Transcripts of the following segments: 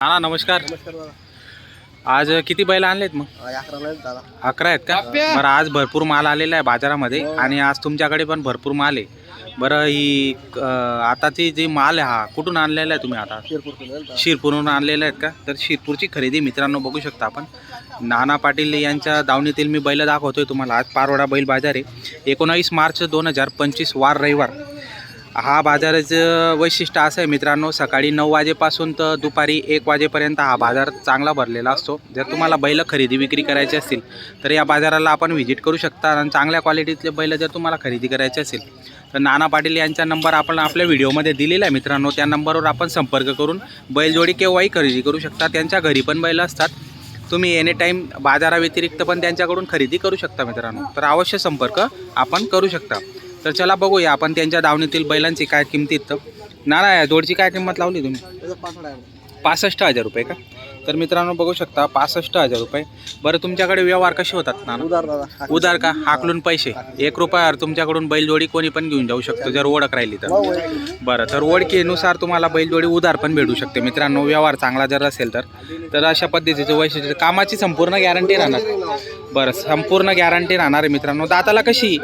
हा नमस्कार. आज किती बैल आणलेत मग? अकरा आहेत का? बरं आज भरपूर माल आलेला आहे बाजारामध्ये हो. आणि आज तुमच्याकडे पण भरपूर माल आहे. बरं ही आताची जी माल आहे हा कुठून आणलेला आहे तुम्ही आता? शिरपूरहून आणलेला आहेत का? तर शिरपूरची खरेदी मित्रांनो बघू शकता आपण. नाना पाटील यांच्या दावणीतील मी बैल दाखवतोय तुम्हाला. आज पारोडा बैल बाजार आहे. एकोणावीस मार्च दोन हजार पंचवीस वार रविवार. हा बाजाराचं वैशिष्ट्य असं आहे मित्रांनो सकाळी नऊ वाजेपासून तर दुपारी एक वाजेपर्यंत हा बाजार चांगला भरलेला असतो. जर तुम्हाला बैल खरेदी विक्री करायची असतील तर या बाजाराला आपण व्हिजिट करू शकता. आणि चांगल्या क्वालिटीतले बैल जर तुम्हाला खरेदी करायचे असेल तर नाना पाटील यांचा नंबर आपण आपल्या व्हिडिओमध्ये दिलेला आहे मित्रांनो. त्या नंबरवर आपण संपर्क करून बैलजोडी केव्हाही खरेदी करू शकता. त्यांच्या घरी पण बैल असतात. तुम्ही एनी टाईम बाजाराव्यतिरिक्त पण त्यांच्याकडून खरेदी करू शकता मित्रांनो. तर अवश्य संपर्क आपण करू शकता. तर चला बघूया आपण त्यांच्या दावणीतील बैलांची काय किमतीत ना ना जोडची काय किंमत लावली तुम्ही? पासष्ट हजार रुपये का? तर मित्रांनो बघू शकता पासष्ट हजार रुपये. बरं तुमच्याकडे व्यवहार कसे होतात ना उदार का? हाकलून पैसे. एक रुपयावर तुमच्याकडून बैलजोडी कोणी पण घेऊन जाऊ शकतो जर ओळख राहिली तर. बरं तर ओळखीनुसार तुम्हाला बैलजोडी उधार पण भेटू शकते. मित्रांनो व्यवहार चांगला जर असेल तर. तर अशा पद्धतीचं वैशिष्ट्य कामाची संपूर्ण गॅरंटी राहणार. बरं संपूर्ण गॅरंटी राहणार आहे मित्रांनो. दाताला कशी?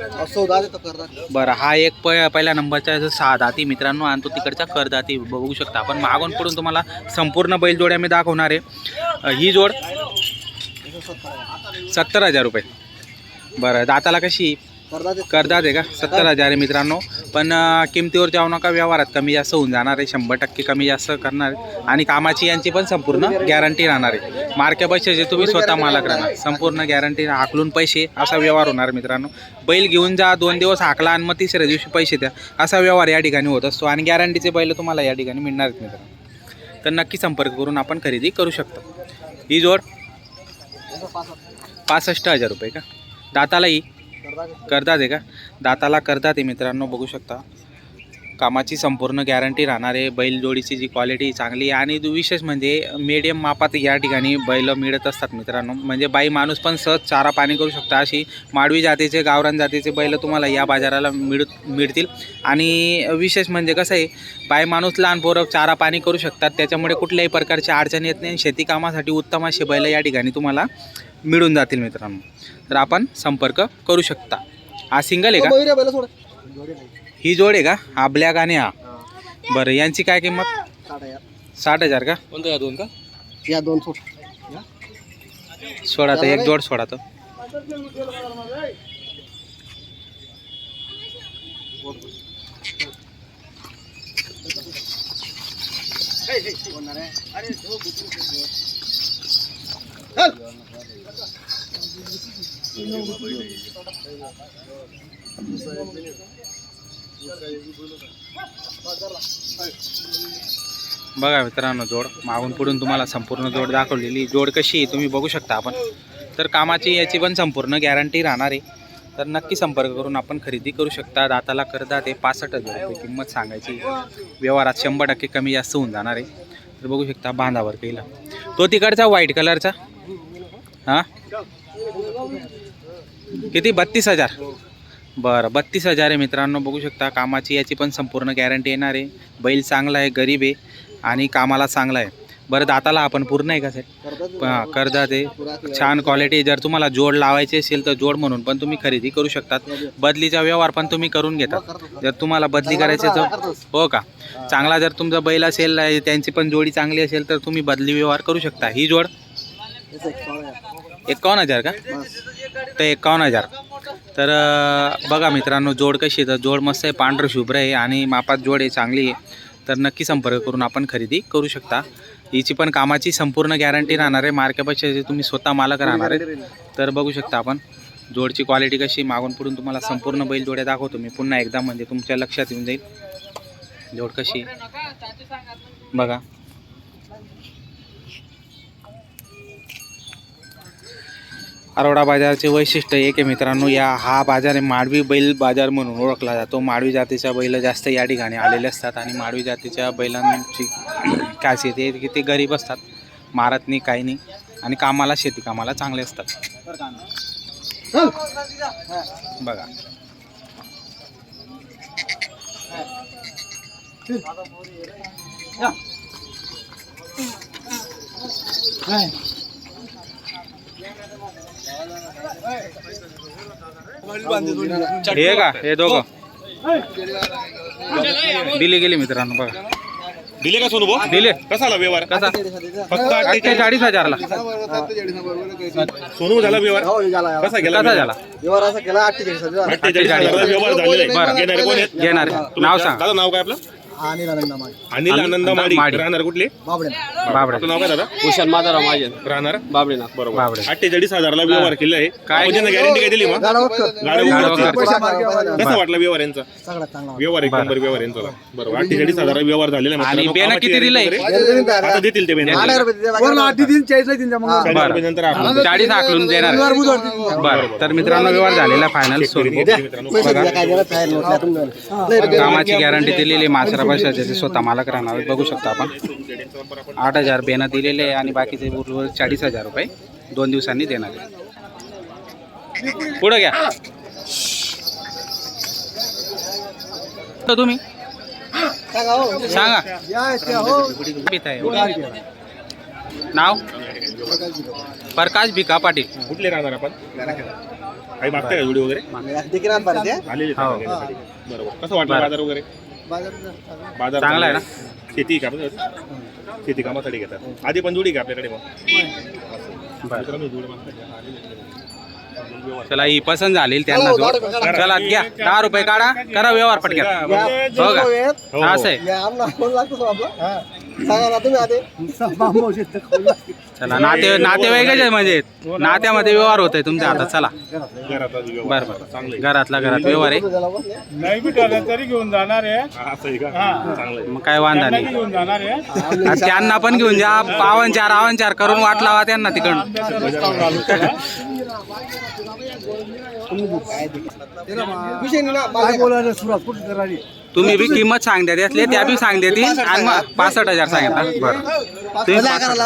बरं हा एक प पहिल्या नंबरचा सहा दाती मित्रांनो आणि तो तिकडचा कर दाती बघू शकता. आपण मागून पडून तुम्हाला संपूर्ण बैलजोड्या मी दाखवणार आहे. ही जोड सत्तर हजार रुपये. बरं दाताला कशी? ते. करतात आहे का? सत्तर हजार आहे मित्रांनो. पण किमतीवर जाऊ नका व्यवहारात कमी जास्त होऊन जाणार आहे. शंभर टक्के कमी जास्त करणार आहे. आणि कामाची यांची पण संपूर्ण गॅरंटी राहणार आहे. मार्के पैशाचे तुम्ही स्वतः मालक राहणार संपूर्ण गॅरंटी हाकलून पैसे असा व्यवहार होणार मित्रांनो. बैल घेऊन जा दोन दिवस हाकला आणि मग तिसऱ्या दिवशी पैसे द्या असा व्यवहार या ठिकाणी होत असतो. आणि गॅरंटीचे बैल तुम्हाला या ठिकाणी मिळणार आहेत मित्रांनो. तर नक्की संपर्क करून आपण खरेदी करू शकतो. ही जोड पासष्ट. पासष्ट हजार रुपये का? दातालाही करतात आहे का? दाताला करतात आहे मित्रांनो बघू शकता. कामाची संपूर्ण गॅरंटी राहणार आहे. बैलजोडीची जी क्वालिटी चांगली आहे. आणि विशेष म्हणजे मीडियम मापात या ठिकाणी बैल मिळत असतात मित्रांनो. म्हणजे बाई माणूस पण सहज चारा पाणी करू शकता. अशी माडवी जातीचे गावरान जातीचे बैल तुम्हाला या बाजाराला मिळ मिळतील. आणि विशेष म्हणजे कसं आहे बाई माणूस लहान पोरं चारा पाणी करू शकतात. त्याच्यामुळे कुठल्याही प्रकारची अडचण येत नाही. आणि शेती कामासाठी उत्तम असे बैल या ठिकाणी तुम्हाला मिळून जातील मित्रांनो. तर आपण संपर्क करू शकता. हा सिंगल आहे का. ही जोड आहे का? हा ब्लॅक आणि हा. बरं यांची काय किंमत? साठ हजार का? कोणतं या दोन का? या दोन सोड. तर एक जोड सोडा तर बोलणार आहे. अरे. बघा मित्रांनो जोड. मागून पुढून तुम्हाला संपूर्ण जोड दाखवलेली. जोड कशी आहे तुम्ही बघू शकता आपण. तर कामाची याची पण संपूर्ण गॅरंटी राहणार आहे. तर नक्की संपर्क करून आपण खरेदी करू शकता. दाताला करता ते पासष्ट हजार रुपये किंमत सांगायची. व्यवहारात शंभर टक्के कमी जास्त होऊन जाणार आहे. तर बघू शकता बांधावर केला तो तिकडचा व्हाईट कलरचा हां? किती? बत्तीस हजार. बरं बत्तीस हजार आहे मित्रांनो. बघू शकता कामाची याची पण संपूर्ण गॅरंटी येणार आहे. बैल चांगला आहे गरीब आहे आणि कामाला चांगला आहे. बरं दाताला आपण पूर्ण आहे का साहेब हां कर्जात ते छान क्वालिटी जर तुम्हाला जोड लावायची असेल तर जोड म्हणून पण तुम्ही खरेदी करू शकतात. बदलीचा व्यवहार पण तुम्ही करून घेता जर तुम्हाला बदली करायची तर हो का? चांगला जर तुमचा बैल असेल त्यांची पण जोडी चांगली असेल तर तुम्ही बदली व्यवहार करू शकता. ही जोड एकावन्न हजार का? फक्त एकावन्न हजार. तर बघा मित्रांनो जोड कशी आहे? तर जोड मस्त आहे पांढरं शुभ्र आहे आणि मापात जोड आहे चांगली आहे. तर नक्की संपर्क करून आपण खरेदी करू शकता. हिची पण कामाची संपूर्ण गॅरंटी राहणार आहे. मार्केटपेक्षा तुम्ही स्वतः मालक राहणार आहे तर बघू शकता आपण. जोडची क्वालिटी कशी मागून पुढून तुम्हाला संपूर्ण बैल जोड्या दाखवतो मी. पुन्हा एकदा म्हणजे तुमच्या लक्षात येऊन जाईल. जोड कशी बघा. अरोडा बाजारचे वैशिष्ट्य एक आहे मित्रांनो या हा बाजार आहे माडवी बैल बाजार म्हणून ओळखला जातो. माडवी जातीच्या बैल जास्त या ठिकाणी आलेले असतात आणि माडवी जातीच्या बैलांची खासियत आहे की ते गरीब असतात मारत नाही काही नाही आणि कामाला शेती कामाला चांगले असतात. बघा. या. हे का? हे दोघं. दिले गेले मित्रांनो बघा. दिले का सोनू भाऊ? दिले. कसा आला व्यवहार? कसा? फक्त अठ्ठेचाळीस हजारला. सोनू झाला व्यवहार? हो कसा गेला कसा झाला? व्यवहार असा केला अठ्ठेचाळीस हजार अठ्ठेचाळीस हजाराचा व्यवहार झालेला बरं. आहे. घेणारे कोण आहेत घेणार नाव सांग दादा नाव काय आपलं? आणि आनंदा मागे अनिल आनंद माडी माडी. राहणार कुठले? बाबडे. बाबडे. आपलं नाव काय दादा? भूषण माधवराव माझे राहणार? बाबडे. ना बरोबर. बाबडे. अठ्ठेचाळीस हजारला व्यवहार केला आहे. काय? गॅरंटी काय दिली मग? गाडवकर. कसा वाटला व्यवहार यांचा? सगळ्यात चांगला व्यवहार एक नंबर व्यवहार यांचा. बरोबर. अठ्ठेचाळीस हजार व्यवहार झालेला आहे आणि मित्रांनो. बेनं कामाची किती दिलंय? आता देतील ते बेनं चाळीस आपण आकलून देणार. बरं तर मित्रांनो व्यवहार झालेला फायनल सोडू कामाची गॅरंटी दिलेली मासरा पैशाचे स्वतः मालक राहणार. बघू शकता आपण. आठ हजार बेनं दिलेले आहे आणि बाकीचे उर्वरित चाळीस हजार रुपये दोन दिवसांनी देणार आहे. पुढं घ्या. तुम्ही? सांगा. नाव? प्रकाश भिका पाटील. कुठले राहणार आपण? काही मागताय का व्हिडिओ वगैरे? हो. बरोबर. कसं वाटलं बरं. बाजार वगैरे? बाजार चांगला आहे. ना? शेती का शेती कामासाठी घेतात. आधी पण जोडी का आपल्याकडे मग. बरं. चला ही पसंत झाली त्यांना जोड. चला घ्या. दहा रुपये काढा. करा व्यवहार पटक्यात हो का हो, हो. असं आहे चला नाते नातेवाईकच आहे म्हणजे. नात्यामध्ये व्यवहार होत आहे तुमच्या हातात चला. घरात आज व्यवहार. बरं बरं. घरातला घरात व्यवहार आहे. नाही भेटलं तरी घेऊन जाणार आहे. हा, असं आहे का? चांगलं आहे. मग काय वांधा नाही. घेऊन जाणार आहे. आणि त्यांना पण घेऊन जा पावन चार आवन चार करून वाट लावा त्यांना तिकडून. तुम्ही बी किंमत सांग द्या त्यातले त्या बी सांग देतील आणि मग पासष्ट हजार सांगितलं बरं. तुम्ही पासष्ट-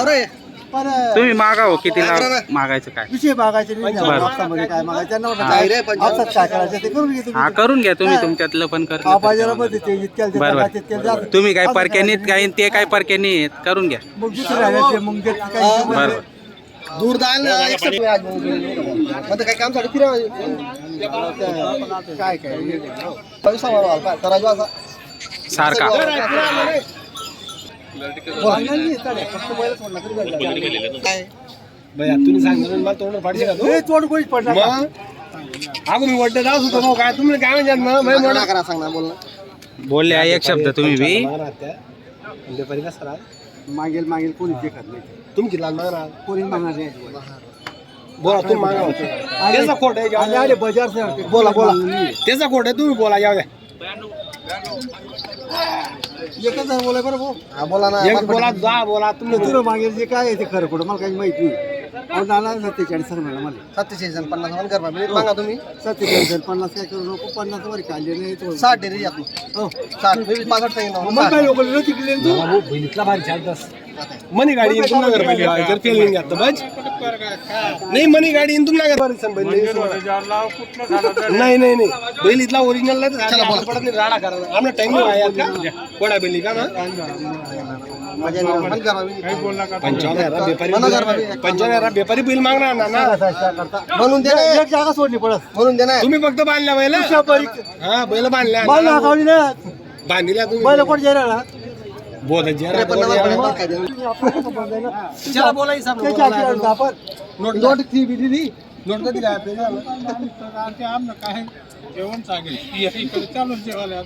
तुम्ही मागा हो किती मागायचं काय? विषय मागायचे नाही बरं. हप्तामध्ये काय मागायचं? त्यांना वाटतं हप्त्यात काय करायचं? ते करून हा घ्या तुम्ही तुमच्यातलं पण कर हा बाजारामध्ये ते इतक्याला देतात, बरं तितक्याला जातात. बरं तुम्ही काय परक्यानी काय ते काय परक्यानी आहेत करून घ्या. मग दुसरे राहिले ते मग देत काय कामसाठी फिरा. काय काय? पैसा वाढवा तराजू असा. सारखा. तुम्ही सांगितलं मला तोंड फाडशी का तू? तोंड कोणीच पडला का? अगं मी वड्डे जाऊ होतो भाऊ काय तुम्ही काय करा सांग ना बोल ना. बोलले आहे एक शब्द तुम्ही बी. मागेल मागेल कोणीच देखत नाही. तुम्ही किती लागणार कोणी मागणार नाही. बोला तुम्ही मागा होते त्याचा खोट आहे बाजार से बोला, बोला. त्याचा खोट आहे तुम्ही बोला जाऊ द्या. एकच जण बोलाय बरं भाऊ. हा बोला ना एक बोला जा बोला तुम्ही. तुला मागेल जे काय आहे ते खरं खोटं मला काही माहीत नाही. अहो नाना सत्तेचाळीस सांग मला मला. सत्तेचाळीस जण पन्नास वन कर मिनिट मागा तुम्ही. सत्तेचाळीस जण पन्नास काय करू नको पन्नास वर काढले नाही तो. साठ डेरी आपण हो. साठ मी पासष्ट सांगितलं मग म्हणून काय. लोक तिकडे तू? बहिणीतला भारी चार मनी गाडी पहिली जर तेल घेऊन घ्या बज नाही मनी गाडी तुमना घर नाही नाही नाही बैलीतला ओरिजिनल नाही पडत राडा करा. आमना टाइम नाही आहे का कोणा बैली. का ना. पंचावन्न बेपारी बिल मागणार ना ना? म्हणून दे जागा सोडली पडत म्हणून दे ना. तुम्ही फक्त बांधल्या बैल? हा बैल बांधल्या. बांधल्या. तुम्ही. बैल कोण बोला जेरा त्रेपन्न वर पडेल, काय देणार? त्याला बोलायचं नोट नोट ती बी दिली नोट कधी काय ते आमनं काय जेवण सांगेल इकडे चालून जेवायला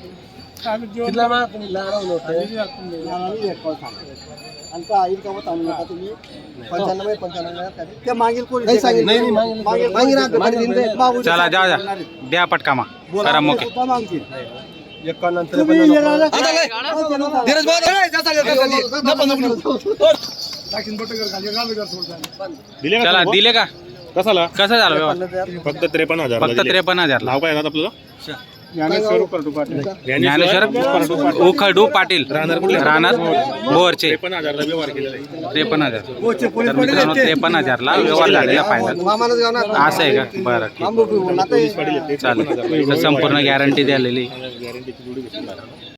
आम्ही जेवण कितला मा तुम्ही लहान नोट दिली आपण नाही. आणि का आई कामत आणू नका तुम्ही पंच्याण्णव पंच्याण्णव काय ते? ते मागेल कोणी नाही सांगितलं. नाही, नाही, मागेल मागेल. मागेल ना, मागेल दिन दे. मागू दे. चला जा जा द्या पटकामा करा मोके तुम्ही हो, नका. धीरज. दिले का चला? दिले का? कसं झालं? व्यवहार? फक्त त्रेपन्न हजार फक्त त्रेपन्न हजार. नाव काय आहे आपलं? ज्ञानेश्वर दुपाटे. ज्ञानेश्वर उखडू पाटील. राहणार बोरचे. त्रेपन्न हजारला व्यवहार केलेला आहे. त्रेपन्न हजार. तर मित्रांनो त्रेपन्न हजारला व्यवहार झालेला फायनल. असं आहे का? बरं ठीक. चालेल. तर संपूर्ण गॅरंटी द्यालेली गॅरंटीची जोडी घेतली.